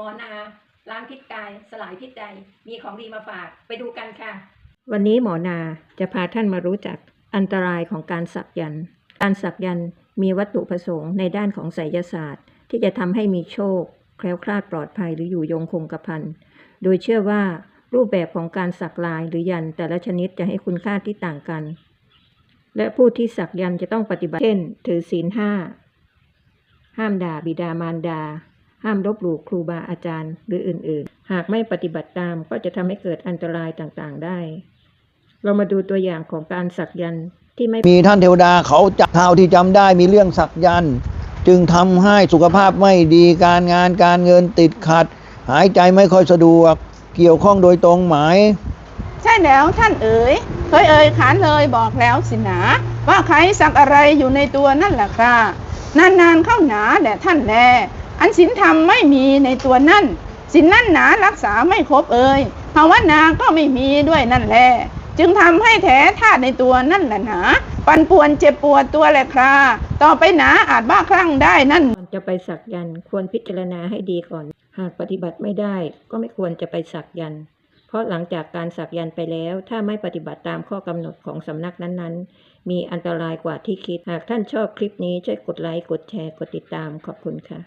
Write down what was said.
มอนาล้างพิษกาย สลายพิษใจ มีของดีมาฝากไปดูกันค่ะ วันนี้หมอนาจะพาท่านมารู้จักอันตรายของการสักยันต์การสักยันต์มีวัตถุประสงค์ในด้านของไสยศาสตร์ ที่จะทำให้มีโชค แคล้วคลาดปลอดภัยหรืออยู่ยงคงกระพันโดยเชื่อว่ารูปแบบของการสักลายหรือยันแต่ละชนิดจะให้คุณค่าที่ต่างกัน และผู้ที่สักยันต์จะต้องปฏิบัติเช่น ถือศีลห้าห้ามด่าบิดามารดา ห้ามลบหลู่ครูบาอาจารย์หรืออื่นๆ หากไม่ปฏิบัติตามก็จะทำให้เกิดอันตรายต่างๆได้ เรามาดูตัวอย่างของการสักยันต์ที่ไม่มีท่านเทวดาเขาจับเท่าที่จำได้มีเรื่องสักยันต์จึงทำให้สุขภาพไม่ดีการงานการเงินติดขัด หายใจไม่ค่อยสะดวกเกี่ยวข้องโดยตรงไหมใช่แล้วท่านเอ๋ยเคยเอ่ยขานเลยบอกแล้วสินะว่าใครสักอะไรอยู่ในตัวนั่นแหละครับนานๆเข้าหนาแด่ท่านแล อันศีลธรรมไม่มีในตัวนั่นศีลนั่นหนารักษาไม่ครบเอ่ยภาวนาก็ไม่มีด้วยนั่นแหละจึงทำให้แท้ธาตุในตัวนั่นแหละหนาปันป่วนเจ็บปวดตัวแหละคราต่อไปหนาอาจบ้าคลั่งได้นั่นก่อนจะไปสักยันต์ควรพิจารณาให้ดีก่อน หากปฏิบัติไม่ได้ก็ไม่ควรจะไปสักยันต์เพราะหลังจากการสักยันต์ไปแล้ว ถ้าไม่ปฏิบัติตามข้อกำหนดของสำนักนั้นๆ มีอันตรายกว่าที่คิด หากท่านชอบคลิปนี้ช่วยกดไลค์กดแชร์กดติดตามขอบคุณค่ะ